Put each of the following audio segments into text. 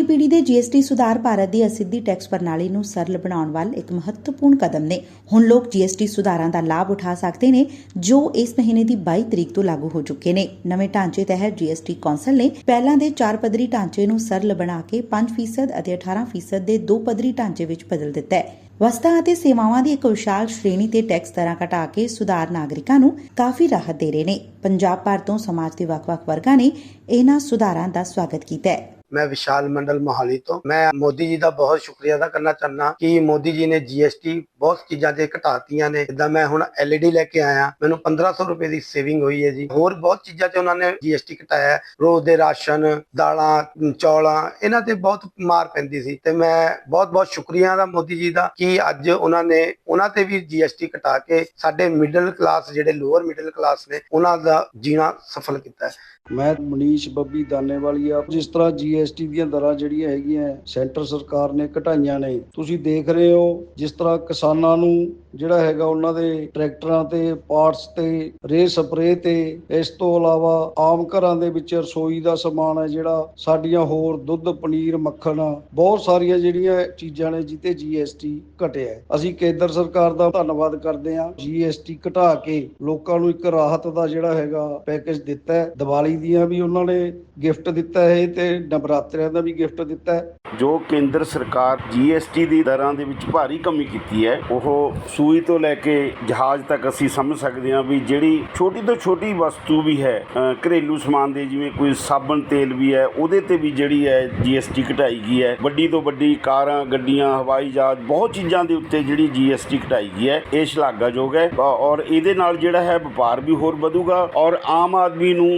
ਅਗਲੀ ਪੀੜ੍ਹੀ ਦੇ ਜੀਐਸਟੀ ਸੁਧਾਰ ਭਾਰਤ ਦੀ ਅਸਿੱਧੀ ਟੈਕਸ ਪ੍ਰਣਾਲੀ ਨੂੰ ਸਰਲ ਬਣਾਉਣ ਵੱਲ ਇੱਕ ਮਹੱਤਵਪੂਰਨ ਕਦਮ ਨੇ। ਹੁਣ ਲੋਕ ਜੀਐਸਟੀ ਸੁਧਾਰਾਂ ਦਾ ਲਾਭ ਉਠਾ ਸਕਦੇ ਨੇ, ਜੋ ਇਸ ਮਹੀਨੇ ਦੀ 22 ਤਰੀਕ ਤੋਂ ਲਾਗੂ ਹੋ ਚੁੱਕੇ ਨੇ। ਨਵੇਂ ਢਾਂਚੇ ਤਹਿਤ ਜੀਐਸਟੀ ਕੌਂਸਲ ਨੇ ਪਹਿਲਾਂ ਦੇ 4 ਪੱਧਰੀ ਢਾਂਚੇ ਨੂੰ ਸਰਲ ਬਣਾ ਕੇ 5% ਅਤੇ 18% ਦੇ 2 ਪੱਧਰੀ ਢਾਂਚੇ ਵਿੱਚ ਬਦਲ ਦਿੱਤਾ ਹੈ। ਵਸਤਾਂ ਅਤੇ ਸੇਵਾਵਾਂ ਦੀ ਇੱਕ ਵਿਸ਼ਾਲ ਸ਼੍ਰੇਣੀ ਤੇ ਟੈਕਸ ਦਰਾਂ ਘਟਾ ਕੇ ਸੁਧਾਰ ਨਾਗਰਿਕਾਂ ਨੂੰ ਕਾਫੀ ਰਾਹਤ ਦੇ ਰਹੇ ਨੇ। ਪੰਜਾਬ ਭਰ ਤੋਂ ਸਮਾਜ ਦੇ ਵੱਖ-ਵੱਖ ਵਰਗਾਂ ਨੇ ਇਹਨਾਂ ਸੁਧਾਰਾਂ ਦਾ ਸਵਾਗਤ ਕੀਤਾ ਹੈ। ਮੈਂ ਵਿਸ਼ਾਲ ਮੰਡਲ ਮੋਹਾਲੀ ਤੋਂ। ਮੈਂ ਮੋਦੀ ਜੀ ਦਾ ਬਹੁਤ ਸ਼ੁਕਰੀਆ ਅਦਾ ਕਰਨਾ ਚਾਹੁੰਦਾ ਕਿ ਮੋਦੀ ਜੀ ਨੇ ਜੀਐਸਟੀ ਬਹੁਤ ਚੀਜ਼ਾਂ ਤੇ ਘਟਾਤੀਆਂ ਨੇ। ਜਿੱਦਾਂ ਮੈਂ ਹੁਣ ਐਲਈਡੀ ਲੈ ਕੇ ਆਇਆ, ਮੈਨੂੰ 1500 ਰੁਪਏ ਦੀ ਸੇਵਿੰਗ ਹੋਈ ਹੈ ਜੀ। ਹੋਰ ਬਹੁਤ ਚੀਜ਼ਾਂ ਤੇ ਉਹਨਾਂ ਨੇ ਜੀਐਸਟੀ ਘਟਾਇਆ। ਰੋਜ਼ ਦੇ ਰਾਸ਼ਨ, ਦਾਲਾਂ, ਚੌਲਾਂ, ਇਹਨਾਂ ਤੇ ਬਹੁਤ ਮਾਰ ਪੈਂਦੀ ਸੀ। ਤੇ ਮੈਂ ਬਹੁਤ ਬਹੁਤ ਸ਼ੁਕਰੀਆ ਦਾ ਮੋਦੀ ਜੀ ਦਾ ਕਿ ਅੱਜ ਉਹਨਾਂ ਨੇ ਉਹਨਾਂ ਤੇ ਵੀ ਜੀਐਸਟੀ ਘਟਾ ਕੇ ਸਾਡੇ ਮਿਡਲ ਕਲਾਸ ਜਿਹੜੇ ਲੋਅਰ ਮਿਡਲ ਕਲਾਸ ਨੇ, ਉਹਨਾਂ ਦਾ ਜੀਣਾ ਸਫਲ ਕੀਤਾ ਹੈ। ਮੈਂ ਮਨੀਸ਼ ਬੱਬੀ ਦਾਨੇਵਾਲੀ ਆ। ਜਿਸ ਤਰ੍ਹਾਂ ਜੀਐਸਟੀ ਦੀਆਂ ਦਰਾਂ ਜਿਹੜੀਆਂ ਹੈਗੀਆਂ, ਸੈਂਟਰ ਸਰਕਾਰ ਨੇ ਘਟਾਈਆਂ ਨੇ। ਤੁਸੀਂ ਦੇਖ ਰਹੇ ਹੋ ਜਿਸ ਤਰ੍ਹਾਂ ਕਿਸਾਨਾਂ ਨੂੰ ਜਿਹੜਾ ਹੈਗਾ ਉਹਨਾਂ ਦੇ ਟਰੈਕਟਰਾਂ ਤੇ, ਪਾਰਟਸ ਤੇ ਰੇ ਸਪਰੇ ਤੇ, ਇਸ ਤੋਂ ਇਲਾਵਾ ਆਮ ਘਰਾਂ ਦੇ ਵਿੱਚ ਰਸੋਈ ਦਾ ਸਮਾਨ ਹੈ ਜਿਹੜਾ, ਸਾਡੀਆਂ ਹੋਰ ਦੁੱਧ, ਪਨੀਰ, ਮੱਖਣ, ਬਹੁਤ ਸਾਰੀਆਂ ਜਿਹੜੀਆਂ ਚੀਜ਼ਾਂ ਨੇ ਜਿੱਤੇ ਜੀਐਸਟੀ ਘਟਿਆ ਅਸੀਂ ਕੇਂਦਰ ਸਰਕਾਰ ਦਾ ਧੰਨਵਾਦ ਕਰਦੇ ਹਾਂ। ਜੀਐਸਟੀ ਘਟਾ ਕੇ ਲੋਕਾਂ ਨੂੰ ਇੱਕ ਰਾਹਤ ਦਾ ਜਿਹੜਾ ਹੈਗਾ ਪੈਕੇਜ ਦਿੱਤਾ ਹੈ। ਦੀਵਾਲੀ ਦੀਆਂ ਵੀ ਉਹਨਾਂ ਨੇ ਗਿਫਟ ਦਿੱਤਾ ਹੈ ਤੇ ਨਵਰਾਤਰਿਆਂ ਦਾ ਵੀ ਗਿਫਟ ਦਿੱਤਾ ਹੈ। ਜੋ ਕੇਂਦਰ ਸਰਕਾਰ ਜੀਐਸਟੀ ਦੀ ਦਰਾਂ ਦੇ ਵਿੱਚ ਭਾਰੀ ਕਮੀ ਕੀਤੀ ਹੈ, ਉਹ ਸੂਈ ਤੋਂ ਲੈ ਕੇ ਜਹਾਜ਼ ਤੱਕ ਅਸੀਂ ਸਮਝ ਸਕਦੇ ਹਾਂ ਵੀ ਜਿਹੜੀ ਛੋਟੀ ਤੋਂ ਛੋਟੀ ਵਸਤੂ ਵੀ ਹੈ ਘਰੇਲੂ ਸਮਾਨ ਦੇ ਜਿਵੇਂ ਕੋਈ ਸਾਬਣ ਤੇਲ ਵੀ ਹੈ, ਉਹਦੇ ਤੇ ਵੀ ਜਿਹੜੀ ਹੈ ਜੀਐਸਟੀ ਘਟਾਈ ਗਈ ਹੈ। ਵੱਡੀ ਤੋਂ ਵੱਡੀ ਕਾਰਾਂ, ਗੱਡੀਆਂ, ਹਵਾਈ ਜਹਾਜ਼, ਬਹੁਤ ਚੀਜ਼ਾਂ ਦੇ ਉੱਤੇ ਜਿਹੜੀ ਜੀਐਸਟੀ ਘਟਾਈ ਗਈ ਹੈ, ਇਹ ਸ਼ਲਾਘਾਯੋਗ ਹੈ। ਔਰ ਇਹਦੇ ਨਾਲ ਜਿਹੜਾ ਹੈ, ਵਪਾਰ ਵੀ ਹੋਰ ਵਧੂਗਾ ਔਰ ਆਮ ਆਦਮੀ ਨੂੰ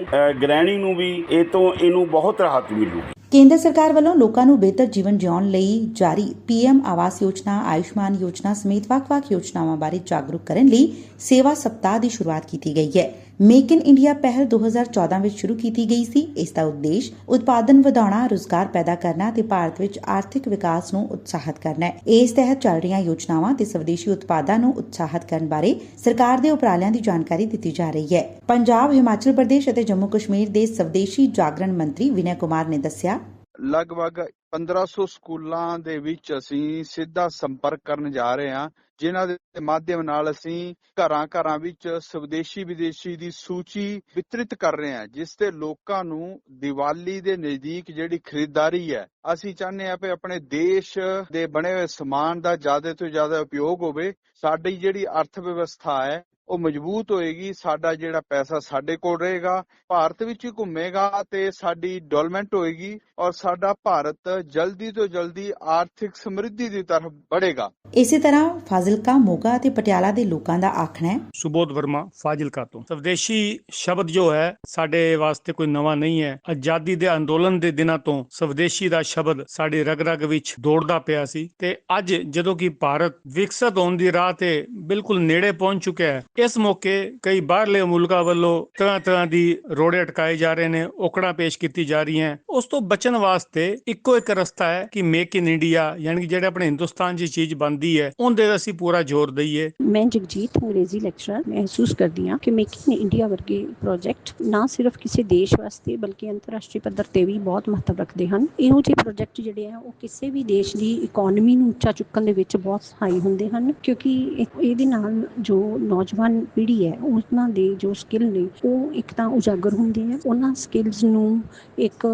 ਗ੍ਰਹਿਣੀ ਨੂੰ ਵੀ ਇਹ ਤੋਂ ਇਹਨੂੰ ਬਹੁਤ ਰਾਹਤ ਮਿਲੂਗੀ। ਕੇਂਦਰ ਸਰਕਾਰ ਵੱਲੋਂ ਲੋਕਾਂ ਨੂੰ ਬਿਹਤਰ ਜੀਵਨ ਜਿਉਣ ਲਈ ਜਾਰੀ ਪੀਐਮ ਆਵਾਸ ਯੋਜਨਾ, ਆਯੁਸ਼ਮਾਨ ਯੋਜਨਾ ਸਮੇਤ ਵੱਖ-ਵੱਖ ਯੋਜਨਾਵਾਂ ਬਾਰੇ ਜਾਗਰੂਕ ਕਰਨ ਲਈ ਸੇਵਾ ਸਪਤਾਹ ਦੀ ਸ਼ੁਰੂਆਤ ਕੀਤੀ ਗਈ ਹੈ। ਮੇਕ ਇਨ ਇੰਡੀਆ ਪਹਿਲ 2014 ਵਿੱਚ ਸ਼ੁਰੂ ਕੀਤੀ ਗਈ ਸੀ। ਇਸ ਦਾ ਉਦੇਸ਼ ਉਤਪਾਦਨ ਵਧਾਉਣਾ, ਰੁਜ਼ਗਾਰ ਪੈਦਾ ਕਰਨਾ ਤੇ ਭਾਰਤ ਵਿੱਚ ਆਰਥਿਕ ਵਿਕਾਸ ਨੂੰ ਉਤਸ਼ਾਹਿਤ ਕਰਨਾ ਹੈ। ਇਸ ਤਹਿਤ ਚੱਲ ਰਹੀਆਂ ਯੋਜਨਾਵਾਂ ਤੇ ਸਵਦੇਸ਼ੀ ਉਤਪਾਦਾਂ ਨੂੰ ਉਤਸ਼ਾਹਿਤ ਕਰਨ ਬਾਰੇ ਸਰਕਾਰ ਦੇ ਉਪਰਾਲਿਆਂ ਦੀ ਜਾਣਕਾਰੀ ਦਿੱਤੀ ਜਾ ਰਹੀ ਹੈ। ਪੰਜਾਬ, ਹਿਮਾਚਲ ਪ੍ਰਦੇਸ਼ ਅਤੇ ਜੰਮੂ ਕਸ਼ਮੀਰ ਦੇ ਸਵਦੇਸ਼ੀ ਜਾਗਰਣ ਮੰਤਰੀ ਵਿਨੈ ਕੁਮਾਰ ਨੇ ਦੱਸਿਆ ਲਗਭਗ 1500 ਸਕੂਲਾਂ ਦੇ ਵਿੱਚ ਅਸੀਂ ਸਿੱਧਾ ਸੰਪਰਕ ਕਰਨ ਜਾ ਰਹੇ ਹਾਂ, ਜਿਨ੍ਹਾਂ ਦੇ ਮਾਧਿਅਮ ਨਾਲ ਅਸੀਂ ਘਰਾਂ ਘਰਾਂ ਵਿੱਚ ਸਵਦੇਸ਼ੀ ਵਿਦੇਸ਼ੀ ਦੀ ਸੂਚੀ ਵਿਤਰਿਤ ਕਰ ਰਹੇ ਹਾਂ, ਜਿਸ ਤੇ ਲੋਕਾਂ ਨੂੰ ਦੀਵਾਲੀ ਦੇ ਨਜ਼ਦੀਕ ਜਿਹੜੀ ਖਰੀਦਦਾਰੀ ਹੈ, ਅਸੀਂ ਚਾਹੁੰਦੇ ਹਾਂ ਕਿ ਆਪਣੇ ਦੇਸ਼ ਦੇ ਬਣੇ ਹੋਏ ਸਮਾਨ ਦਾ ਜ਼ਿਆਦਾ ਤੋਂ ਜ਼ਿਆਦਾ ਉਪਯੋਗ ਹੋਵੇ। ਸਾਡੀ ਜਿਹੜੀ ਅਰਥ ਵਿਵਸਥਾ ਹੈ ਉਹ ਮਜ਼ਬੂਤ ਹੋਏਗੀ ਸਾਡਾ ਜਿਹੜਾ ਪੈਸਾ ਸਾਡੇ ਕੋਲ ਰਹੇਗਾ ਭਾਰਤ ਵਿੱਚ ਹੀ ਘੁੰਮੇਗਾ ਤੇ ਸਾਡੀ ਡਿਵੈਲਪਮੈਂਟ ਹੋਏਗੀ ਔਰ ਸਾਡਾ ਭਾਰਤ ਜਲਦੀ ਤੋਂ ਜਲਦੀ ਆਰਥਿਕ ਸਮਰਿੱਧੀ ਦੀ ਤਰਫ ਵਧੇਗਾ। ਇਸੇ ਤਰ੍ਹਾਂ ਫਾਜ਼ਿਲਕਾ ਮੋਗਾ ਅਤੇ ਪਟਿਆਲਾ ਦੇ ਲੋਕਾਂ ਦਾ ਆਖਣਾ ਹੈ ਸੁਬੋਧ ਵਰਮਾ ਫਾਜ਼ਿਲਕਾ ਤੋਂ। ਸਵਦੇਸ਼ੀ ਸ਼ਬਦ ਜੋ ਹੈ ਸਾਡੇ ਵਾਸਤੇ ਕੋਈ ਨਵਾਂ ਨਹੀਂ ਹੈ। ਆਜ਼ਾਦੀ ਦੇ ਅੰਦੋਲਨ ਦੇ ਦਿਨਾਂ ਤੋਂ ਸਵਦੇਸ਼ੀ ਦਾ ਸ਼ਬਦ ਸਾਡੇ ਰਗ-ਰਗ ਵਿੱਚ ਦੌੜਦਾ ਪਿਆ ਸੀ ਤੇ ਅੱਜ ਜਦੋਂ ਕਿ ਭਾਰਤ ਵਿਕਸਤ ਹੋਣ ਦੀ ਰਾਹ ਤੇ ਬਿਲਕੁਲ ਨੇੜੇ ਪਹੁੰਚ ਚੁੱਕਿਆ ਹੈ ਇਸ ਮੌਕੇ ਕਈ ਬਾਹਰਲੇ ਮੁਲਕਾਂ ਵੱਲੋਂ ਤਰ੍ਹਾਂ ਤਰ੍ਹਾਂ ਦੀ ਰੋੜੇ ਅਟਕਾਏ ਜਾ ਰਹੇ ਨੇ, ਔਕੜਾਂ ਪੇਸ਼ ਕੀਤੀ ਜਾ ਰਹੀਆਂ ਉਸ ਤੋਂ ਬਚਣ ਵਾਸਤੇ ਇੱਕੋ ਇੱਕ ਰਸਤਾ ਹੈ ਕਿ ਮੇਕ ਇਨ ਇੰਡੀਆ ਯਾਨੀ ਕਿ ਜਿਹੜੇ ਆਪਣੇ ਹਿੰਦੁਸਤਾਨ 'ਚ ਚੀਜ਼ ਬਣਦੀ ਹੈ, ਉਹਦੇ ਤੇ ਅਸੀਂ ਪੂਰਾ ਜ਼ੋਰ ਦਈਏ। ਮੈਂ ਜਗਜੀਤ ਅੰਗਰੇਜ਼ੀ ਲੈਕਚਰਰ ਮਹਿਸੂਸ ਕਰਦੀ ਹਾਂ ਕਿ ਮੇਕਿੰਗ ਇੰਡੀਆ ਵਰਗੇ ਪ੍ਰੋਜੈਕਟ ਨਾ ਸਿਰਫ ਕਿਸੇ ਦੇਸ਼ ਵਾਸਤੇ, ਬਲਕਿ ਅੰਤਰਰਾਸ਼ਟਰੀ ਪੱਧਰ ਤੇ ਵੀ ਬਹੁਤ ਮਹੱਤਵ ਰੱਖਦੇ ਹਨ। ਇਹੋ ਜਿਹੇ ਪ੍ਰੋਜੈਕਟ ਜਿਹੜੇ ਆ ਉਹ ਕਿਸੇ ਵੀ ਦੇਸ਼ ਦੀ ਇਕਨੋਮੀ ਨੂੰ ਉੱਚਾ ਚੁੱਕਣ ਦੇ ਵਿੱਚ ਬਹੁਤ ਸਹਾਈ ਹੁੰਦੇ ਹਨ, ਕਿਉਂਕਿ ਇਹਦੇ ਨਾਲ ਜੋ ਨੌਜਵਾਨ ਪੀੜ੍ਹੀ ਹੈ, ਉਹਨਾਂ ਦੇ ਜੋ ਸਕਿੱਲ ਨੇ, ਉਹ ਇੱਕ ਤਾਂ ਉਜਾਗਰ ਹੁੰਦੇ ਆ। ਉਹਨਾਂ ਸਕਿੱਲਸ ਨੂੰ ਇੱਕ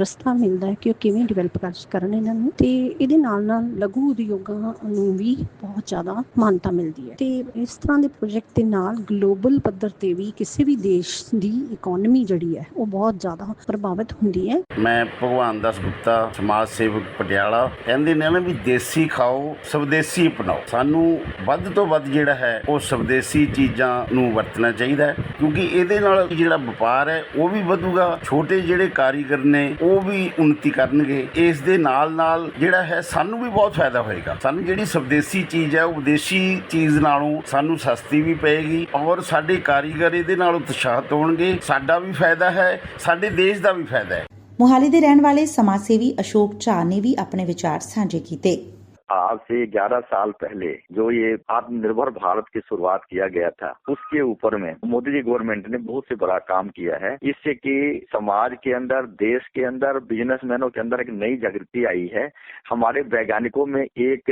ਰਸਤਾ ਮਿਲਦਾ ਹੈ ਕਿ ਉਹ ਕਿਵੇਂ ਡਿਵੈਲਪ ਕਰ ਕਰਨ ਇਹਨਾਂ ਨੂੰ। ਤੇ ਇਹਦੇ ਨਾਲ ਨਾਲ ਲਘੂ ਉਦਯੋਗਾਂ ਨੂੰ ਵੀ ਬਹੁਤ ਜ਼ਿਆਦਾ ਮਾਨਤਾ ਮਿਲਦੀ ਹੈ। ਤੇ ਇਸ ਤਰ੍ਹਾਂ ਦੇ ਪ੍ਰੋਜੈਕਟ ਦੇ ਨਾਲ ਗਲੋਬਲ ਪੱਧਰ ਤੇ ਵੀ ਕਿਸੇ ਵੀ ਦੇਸ਼ ਦੀ ਇਕਨੋਮੀ ਜਿਹੜੀ ਹੈ, ਉਹ ਬਹੁਤ ਜ਼ਿਆਦਾ ਪ੍ਰਭਾਵਿਤ ਹੁੰਦੀ ਹੈ। ਮੈਂ ਭਗਵਾਨ ਦਾਸ ਗੁਪਤਾ, ਸਮਾਜ ਸੇਵਕ ਪਟਿਆਲਾ। ਕਹਿੰਦੇ ਨੇ ਨਾ ਵੀ ਦੇਸੀ ਖਾਓ, ਸਵਦੇਸੀ ਅਪਣਾਓ। ਸਾਨੂੰ ਵੱਧ ਤੋਂ ਵੱਧ ਜਿਹੜਾ ਹੈ, ਉਹ ਸਵਦੇਸੀ ਸਵਦੇਸੀ ਚੀਜ਼ਾਂ ਨੂੰ ਵਰਤਣਾ ਚਾਹੀਦਾ ਹੈ, ਕਿਉਂਕਿ ਇਹਦੇ ਨਾਲ ਜਿਹੜਾ ਵਪਾਰ ਹੈ, ਉਹ ਵੀ ਵਧੂਗਾ। ਛੋਟੇ ਜਿਹੜੇ ਕਾਰੀਗਰ ਨੇ, ਉਹ ਵੀ ਉન્નਤੀ ਕਰਨਗੇ। ਇਸ ਦੇ ਨਾਲ ਨਾਲ ਜਿਹੜਾ ਹੈ, ਸਾਨੂੰ ਵੀ ਬਹੁਤ ਫਾਇਦਾ ਹੋਏਗਾ। ਸਾਨੂੰ ਜਿਹੜੀ ਸਵਦੇਸੀ ਚੀਜ਼ ਹੈ, ਉਹ ਵਿਦੇਸ਼ੀ ਚੀਜ਼ ਨਾਲੋਂ ਸਾਨੂੰ ਸਸਤੀ ਵੀ ਪਏਗੀ ਔਰ ਸਾਡੇ ਕਾਰੀਗਰ ਇਹਦੇ ਨਾਲ ਉਤਸ਼ਾਹਿਤ ਹੋਣਗੇ। ਸਾਡਾ ਵੀ ਫਾਇਦਾ ਹੈ, ਸਾਡੇ ਦੇਸ਼ ਦਾ ਵੀ ਫਾਇਦਾ ਹੈ। ਮੋਹਾਲੀ ਦੇ ਰਹਿਣ ਵਾਲੇ ਸਮਾਜ ਸੇਵੀ ਅਸ਼ੋਕ ਝਾ ਨੇ ਵੀ ਆਪਣੇ ਵਿਚਾਰ ਸਾਂਝੇ ਕੀਤੇ। आज से 11 साल पहले जो ये आत्मनिर्भर भारत की शुरुआत किया गया था, उसके ऊपर में मोदी जी गवर्नमेंट ने बहुत से बड़ा काम किया है। इससे कि समाज के अंदर, देश के अंदर, बिजनेसमैनों के अंदर एक नई जागृति आई है। हमारे वैज्ञानिकों में एक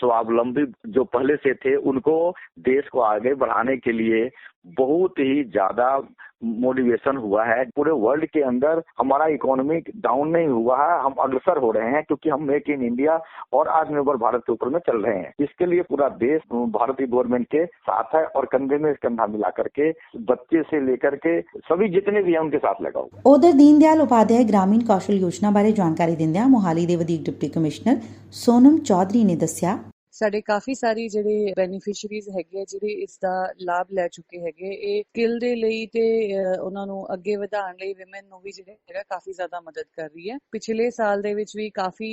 स्वावलंबी जो पहले से थे, उनको देश को आगे बढ़ाने के लिए बहुत ही ज़्यादा मोटिवेशन हुआ है पूरे वर्ल्ड के अंदर हमारा इकोनॉमी डाउन नहीं हुआ है हम अग्रसर हो रहे हैं क्योंकि हम मेक इन इंडिया और आत्मनिर्भर भारत के ऊपर में चल रहे हैं इसके लिए पूरा देश भारतीय गवर्नमेंट के साथ है और कंधे में कंधा मिला करके बच्चे से लेकर के सभी जितने भी हैं उनके साथ लगा हुआ ਉਧਰ ਦੀਨ ਦਿਆਲ ਉਪਾਧਿਆਇ ਗ੍ਰਾਮੀਣ ਕੌਸ਼ਲ ਯੋਜਨਾ ਬਾਰੇ ਜਾਣਕਾਰੀ ਦਿੰਦਿਆਂ ਮੋਹਾਲੀ ਦੇ ਵਧੀਕ ਡਿਪਟੀ ਕਮਿਸ਼ਨਰ ਸੋਨਮ ਚੌਧਰੀ ਨੇ ਦੱਸਿਆ ਸਾਡੇ ਕਾਫੀ ਸਾਰੇ ਜਿਹੜੇ ਬੈਨੀਫੀਸ਼ੀਅਰੀਜ਼ ਹੈਗੇ ਆ, ਜਿਹੜੇ ਇਸ ਦਾ ਲਾਭ ਲੈ ਚੁੱਕੇ ਹੈਗੇ ਇਹ ਸਕਿੱਲ ਦੇ ਲਈ ਤੇ ਉਹਨਾਂ ਨੂੰ ਅੱਗੇ ਵਧਾਉਣ ਲਈ ਵਿਮਨ ਨੂੰ ਵੀ ਜਿਹੜੇ ਹੈਗਾ ਕਾਫੀ ਜ਼ਿਆਦਾ ਮਦਦ ਕਰ ਰਹੀ ਹੈ। ਪਿਛਲੇ ਸਾਲ ਦੇ ਵਿੱਚ ਵੀ ਕਾਫੀ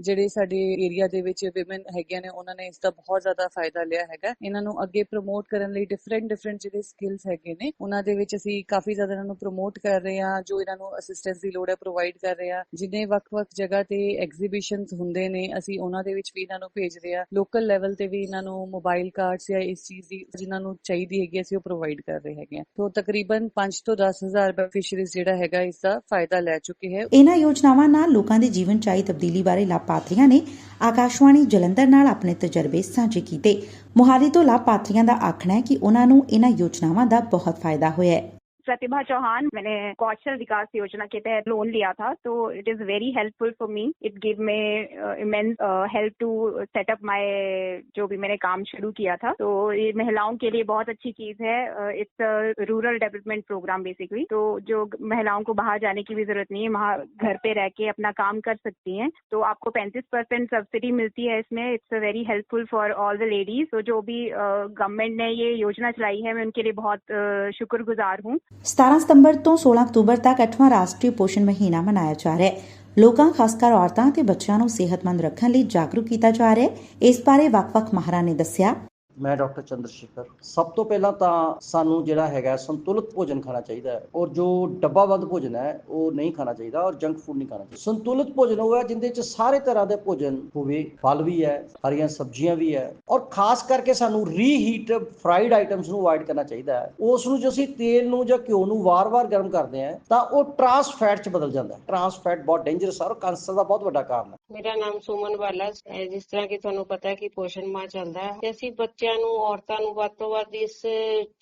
ਜਿਹੜੇ ਸਾਡੇ ਏਰੀਆ ਦੇ ਵਿੱਚ ਵਿਮਨ ਹੈਗੀਆਂ ਨੇ, ਉਹਨਾਂ ਨੇ ਇਸ ਦਾ ਬਹੁਤ ਜ਼ਿਆਦਾ ਫਾਇਦਾ ਲਿਆ ਹੈਗਾ। ਇਹਨਾਂ ਨੂੰ ਅੱਗੇ ਪ੍ਰਮੋਟ ਕਰਨ ਲਈ ਡਿਫਰੈਂਟ ਡਿਫਰੈਂਟ ਜਿਹੜੇ ਸਕਿੱਲਸ ਹੈਗੇ ਨੇ, ਉਹਨਾਂ ਦੇ ਵਿੱਚ ਅਸੀਂ ਕਾਫੀ ਜ਼ਿਆਦਾ ਇਹਨਾਂ ਨੂੰ ਪ੍ਰਮੋਟ ਕਰ ਰਹੇ ਹਾਂ, ਜੋ ਇਹਨਾਂ ਨੂੰ ਅਸਿਸਟੈਂਸ ਦੀ ਲੋੜ ਹੈ ਪ੍ਰੋਵਾਈਡ ਕਰ ਰਹੇ ਹਾਂ। ਜਿੰਨੇ ਵੱਖ-ਵੱਖ ਜਗ੍ਹਾ ਤੇ ਐਗਜ਼ੀਬਿਸ਼ਨਸ ਹੁੰਦੇ ਨੇ, ਅਸੀਂ ਉਹਨਾਂ ਦੇ ਵਿੱਚ ਵੀ ਇਹਨਾਂ ਨੂੰ ਭੇਜ ਰਹੇ ਹਾਂ। ਲੋਕਲ ਲੈਵਲ ਤੇ ਵੀ ਇਹਨਾਂ ਨੂੰ ਮੋਬਾਈਲ ਕਾਰਡਸ ਜਾਂ ਇਸ ਚੀਜ਼ ਦੀ, ਜਿਨ੍ਹਾਂ ਨੂੰ ਚਾਹੀਦੀ ਹੈਗੀ ਅਸੀਂ ਉਹ ਪ੍ਰੋਵਾਈਡ ਕਰ ਰਹੇ ਹੈਗੇ ਹਾਂ ਤੋਂ ਤਕਰੀਬਨ 5 ਤੋਂ 10000 ਬੈਨੀਫੀਸ਼ੀਅਰੀਜ਼ ਜਿਹੜਾ ਹੈਗਾ, ਇਸ ਦਾ ਫਾਇਦਾ ਲੈ ਚੁੱਕੇ ਹੈ। ਇਹਨਾਂ ਯੋਜਨਾਵਾਂ ਨਾਲ ਲੋਕਾਂ ਦੇ ਜੀਵਨ ਚਾਹੀ ਤਬਦੀਲੀ ਬਾਰੇ ਲਾਭਪਾਤਰੀਆਂ ਨੇ ਆਕਾਸ਼ਵਾਣੀ ਜਲੰਧਰ ਨਾਲ ਆਪਣੇ ਤਜਰਬੇ ਸਾਂਝੇ ਕੀਤੇ। ਮੋਹਾਲੀ ਤੋਂ ਲਾਭਪਾਤਰੀਆਂ ਦਾ ਆਖਣਾ ਹੈ ਕਿ ਉਹਨਾਂ ਨੂੰ ਇਹਨਾਂ ਯੋਜਨਾਵਾਂ ਦਾ ਬਹੁਤ ਫਾਇਦਾ ਹੋਇਆ ਹੈ। प्रतिभा चौहान मैंने कौशल विकास योजना के तहत लोन लिया था तो it is very helpful for me it give me immense help to set up my जो भी मैंने काम शुरू किया था। तो ये महिलाओं के लिए बहुत अच्छी चीज़ है। It's rural development programme basically तो जो महिलाओं को बाहर जाने की भी ज़रूरत नहीं है वहाँ घर पे रह के अपना काम कर सकती हैं। तो आपको पैंतीस परसेंट सब्सिडी मिलती है इसमें। It's very helpful for all the ladies तो जो भी गवर्नमेंट ने ये योजना चलाई है मैं उनके लिए बहुत uh, शुक्रगुजार हूँ। 17 ਸਤੰਬਰ ਤੋਂ 16 ਅਕਤੂਬਰ ਤੱਕ 8ਵਾਂ ਰਾਸ਼ਟਰੀ ਪੋਸ਼ਣ ਮਹੀਨਾ ਮਨਾਇਆ ਜਾ ਰਿਹਾ ਹੈ। ਲੋਕਾਂ, ਖਾਸਕਰ ਔਰਤਾਂ ਤੇ ਬੱਚਿਆਂ ਨੂੰ ਸਿਹਤਮੰਦ ਰੱਖਣ ਲਈ ਜਾਗਰੂਕ ਕੀਤਾ ਜਾ ਰਿਹਾ ਹੈ। ਇਸ ਬਾਰੇ ਵੱਖ-ਵੱਖ ਮਾਹਰਾਂ ਨੇ ਦੱਸਿਆ। ਮੈਂ ਡਾਕਟਰ ਚੰਦਰ ਸ਼ੇਖਰ ਸਭ ਤੋਂ ਪਹਿਲਾਂ ਤਾਂ ਸਾਨੂੰ ਜਿਹੜਾ ਹੈਗਾ ਸੰਤੁਲਿਤ ਭੋਜਨ ਖਾਣਾ ਚਾਹੀਦਾ ਹੈ ਔਰ ਜੋ ਡੱਬਾਬੰਦ ਭੋਜਨ ਹੈ, ਉਹ ਨਹੀਂ ਖਾਣਾ ਚਾਹੀਦਾ ਔਰ ਜੰਕ ਫੂਡ ਨਹੀਂ ਖਾਣਾ ਚਾਹੀਦਾ। ਸੰਤੁਲਿਤ ਭੋਜਨ ਉਹ ਹੈ ਜਿੰਦੇ ਚ ਸਾਰੇ ਤਰ੍ਹਾਂ ਦੇ ਭੋਜਨ ਹੋਵੇ, ਫਲ ਵੀ ਹੈ, ਹਰੀਆਂ ਸਬਜ਼ੀਆਂ ਵੀ ਹੈ ਔਰ ਖਾਸ ਕਰਕੇ ਸਾਨੂੰ ਰੀਹੀਟ ਫਰਾਈਡ ਆਈਟਮਸ ਨੂੰ ਅਵਾਇਡ ਕਰਨਾ ਚਾਹੀਦਾ ਹੈ। ਉਸ ਨੂੰ ਜੋ ਅਸੀਂ ਤੇਲ ਨੂੰ ਜਾਂ ਘਿਓ ਨੂੰ ਵਾਰ-ਵਾਰ ਗਰਮ ਕਰਦੇ ਆ ਤਾਂ ਉਹ ਟ੍ਰਾਂਸ ਫੈਟ ਚ ਬਦਲ ਜਾਂਦਾ ਹੈ। ਟਰਾਂਸ ਫੈਟ ਬਹੁਤ ਡੇਂਜਰਸ ਹੈ ਔਰ ਕੈਂਸਰ ਦਾ ਬਹੁਤ ਵੱਡਾ ਕਾਰਨ ਹੈ। ਮੇਰਾ ਨਾਮ ਸੁਮਨ ਵਾਲਾ ਜਿਸ ਤਰ੍ਹਾਂ ਕਿ ਤੁਹਾਨੂੰ ਪਤਾ ਹੈ ਕਿ ਪੋਸ਼ਣ ਮਾਹ ਚੱਲਦਾ ਹੈ। ਤੇ ਅਸੀਂ ਬੱਚਿਆਂ ਨੂੰ, ਔਰਤਾਂ ਨੂੰ ਵੱਧ ਤੋਂ ਵੱਧ ਇਸ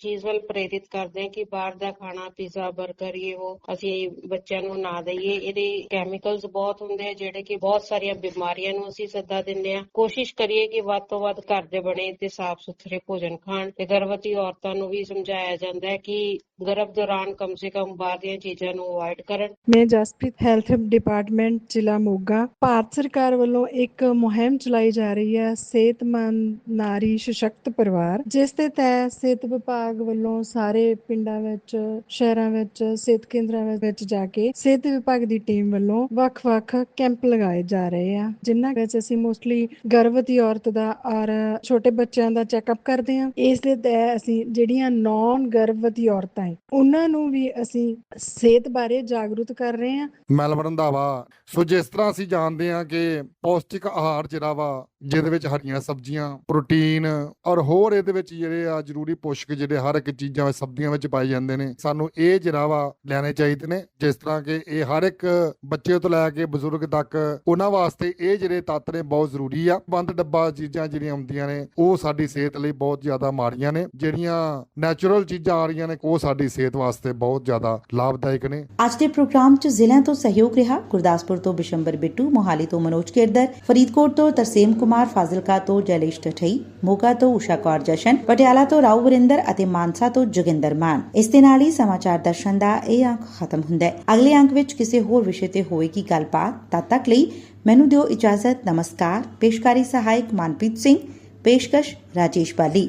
ਚੀਜ਼ ਵੱਲ ਪ੍ਰੇਰਿਤ ਕਰਦੇ ਹਾਂ ਕਿ ਬਾਹਰ ਦਾ ਖਾਣਾ ਪੀਜ਼ਾ 버ਗਰ ਇਹ ਉਹ ਅਸੀਂ ਬੱਚਿਆਂ ਨੂੰ ਨਾ ਦਈਏ। ਇਹਦੇ ਕੈਮੀਕਲਸ ਬਹੁਤ ਹੁੰਦੇ ਆ, ਜਿਹੜੇ ਕਿ ਬਹੁਤ ਸਾਰੀਆਂ ਬਿਮਾਰੀਆਂ ਨੂੰ ਅਸੀਂ ਸੱਦਾ ਦਿੰਦੇ ਆ ਕੋਸ਼ਿਸ਼ ਕਰੀਏ ਕਿ ਵੱਧ ਤੋਂ ਵੱਧ ਘਰ ਦੇ ਬਣੇ ਤੇ ਸਾਫ਼ ਸੁਥਰੇ ਭੋਜਨ ਖਾਣ ਤੇ ਗਰਭਵਤੀ ਔਰਤਾਂ ਨੂੰ ਵੀ ਸਮਝਾਇਆ ਜਾਂਦਾ ਹੈ ਕਿ ਗਰਭ ਦੌਰਾਨ ਕਮ ਸੇ ਕਮ ਬਾਹਰ ਦੀਆਂ ਚੀਜ਼ਾਂ ਨੂੰ ਅਵੋਇਡ ਕਰਨ। ਮੈਂ ਜਸਪ੍ਰੀਤ ਹੈਲਥ ਡਿਪਾਰਟਮੈਂਟ ਜ਼ਿਲ੍ਹਾ ਮੋਗਾ। ਭਾਰਤ ਸਰਕਾਰ ਵੱਲੋਂ ਇੱਕ ਮੁਹਿੰਮ ਚਲਾਈ ਜਾ ਰਹੀ ਹੈ, ਸਿਹਤਮੰਦ ਨਾਰੀ ਸਸ਼ਕਤ ਪਰਿਵਾਰ, ਜਿਸ ਦੇ ਤਹਿਤ ਸਿਹਤ ਵਿਭਾਗ ਵੱਲੋਂ ਸਾਰੇ ਪਿੰਡਾਂ ਵਿੱਚ, ਸ਼ਹਿਰਾਂ ਵਿੱਚ, ਸਿਹਤ ਕੇਂਦਰਾਂ ਵਿੱਚ ਜਾ ਕੇ ਸਿਹਤ ਵਿਭਾਗ ਦੀ ਟੀਮ ਵੱਲੋਂ ਵੱਖ-ਵੱਖ ਕੈਂਪ ਲਗਾਏ ਜਾ ਰਹੇ ਆ, ਜਿਨ੍ਹਾਂ ਵਿੱਚ ਅਸੀਂ ਮੋਸਟਲੀ ਗਰਭਵਤੀ ਔਰਤ ਦਾ ਔਰ ਛੋਟੇ ਬੱਚਿਆਂ ਦਾ ਚੈੱਕਅਪ ਕਰਦੇ ਹਾਂ ਇਸ ਦੇ ਤਹਿ ਅਸੀਂ ਜਿਹੜੀਆਂ ਨੌਨ ਗਰਭਵਤੀ ਔਰਤਾਂ ਹੈ ਉਹਨਾਂ ਨੂੰ ਵੀ ਅਸੀਂ ਸਿਹਤ ਬਾਰੇ ਜਾਗਰੂਕ ਕਰ ਰਹੇ ਹਾਂ ਮੈਲਬਰਨ ਦਾ ਵਾ। ਸੋ ਜਿਸ ਤਰ੍ਹਾਂ ਅਸੀਂ ਜਾਣਦੇ ਹਾਂ ਕਿ ਪੌਸ਼ਟਿਕ ਆਹਾਰ ਜਿਹੜਾ ਵਾ ਜਿਹਦੇ ਵਿੱਚ ਹਰੀਆਂ ਸਬਜ਼ੀਆਂ ਪ੍ਰੋਟੀਨ ਔਰ ਹੋਰ ਇਹਦੇ ਵਿੱਚ ਜਿਹੜੇ ਆ ਜ਼ਰੂਰੀ ਪੋਸ਼ਕ ਜਿਹੜੇ ਹਰ ਇੱਕ ਚੀਜ਼ਾਂ ਵਿੱਚ, ਸਬਜ਼ੀਆਂ ਵਿੱਚ ਪਾਏ ਜਾਂਦੇ ਨੇ। ਸਾਨੂੰ ਇਹ ਜਿਹੜਾ ਲੈਣੇ ਚਾਹੀਦੇ ਨੇ, ਜਿਸ ਤਰ੍ਹਾਂ ਕਿ ਇਹ ਹਰ ਇੱਕ ਬੱਚੇ ਤੋਂ ਲੈ ਕੇ ਬਜ਼ੁਰਗ ਤੱਕ ਉਹਨਾਂ ਵਾਸਤੇ ਇਹ ਜਿਹੜੇ ਤੱਤ ਨੇ ਬਹੁਤ ਜ਼ਰੂਰੀ ਆ। ਬੰਦ ਡੱਬਾ ਚੀਜ਼ਾਂ ਜਿਹੜੀਆਂ ਹੁੰਦੀਆਂ ਨੇ, ਉਹ ਸਾਡੀ ਸਿਹਤ ਲਈ ਬਹੁਤ ਜ਼ਿਆਦਾ ਮਾੜੀਆਂ ਨੇ। ਜਿਹੜੀਆਂ ਨੈਚੁਰਲ ਚੀਜ਼ਾਂ ਆ ਰਹੀਆਂ ਨੇ, ਉਹ ਸਾਡੀ ਸਿਹਤ ਵਾਸਤੇ ਬਹੁਤ ਜ਼ਿਆਦਾ ਲਾਭਦਾਇਕ ਨੇ। ਅੱਜ ਦੇ ਪ੍ਰੋਗਰਾਮ 'ਚ ਜ਼ਿਲ੍ਹਿਆਂ ਤੋਂ ਸਹਿਯੋਗ ਰਿਹਾ ਗੁਰਦਾਸਪੁਰ ਤੋਂ ਬਿਸ਼ੰਬਰ ਬਿੱਟੂ, ਮੋਹਾਲੀ ਤੋਂ ਮਨੋਜ ਕੇਰਦਰ, ਫਰੀਦਕੋਟ ਤੋਂ ਤਰਸੇਮ ਕੁਮਾਰ ਫਾਜ਼ਿਲਕਾ ਤੋਂ ਜੈਲੇਸ਼ ਟਠਈ ਮੋਗਾ ਤੋਂ ਉਸ਼ਾ ਕੌਰ ਜਸ਼ਨ, ਪਟਿਆਲਾ ਤੋਂ ਰਾਉ ਵਰਿੰਦਰ ਅਤੇ ਮਾਨਸਾ ਤੋਂ ਜੋਗਿੰਦਰ ਮਾਨ। ਇਸ ਦੇ ਨਾਲ ਹੀ ਸਮਾਚਾਰ ਦਰਸ਼ਨ ਦਾ ਇਹ ਅੰਕ ਖਤਮ ਹੁੰਦਾ ਹੈ। ਅਗਲੇ ਅੰਕ ਵਿੱਚ ਕਿਸੇ ਹੋਰ ਵਿਸ਼ੇ ਤੇ ਹੋਵੇਗੀ ਗੱਲਬਾਤ ਤਦ ਤੱਕ ਲਈ ਮੈਨੂੰ ਦਿਓ ਇਜਾਜ਼ਤ। ਨਮਸਕਾਰ। ਪੇਸ਼ਕਾਰੀ ਸਹਾਇਕ ਮਨਪ੍ਰੀਤ ਸਿੰਘ। ਪੇਸ਼ਕਸ਼ ਰਾਜੇਸ਼ ਬਾਲੀ।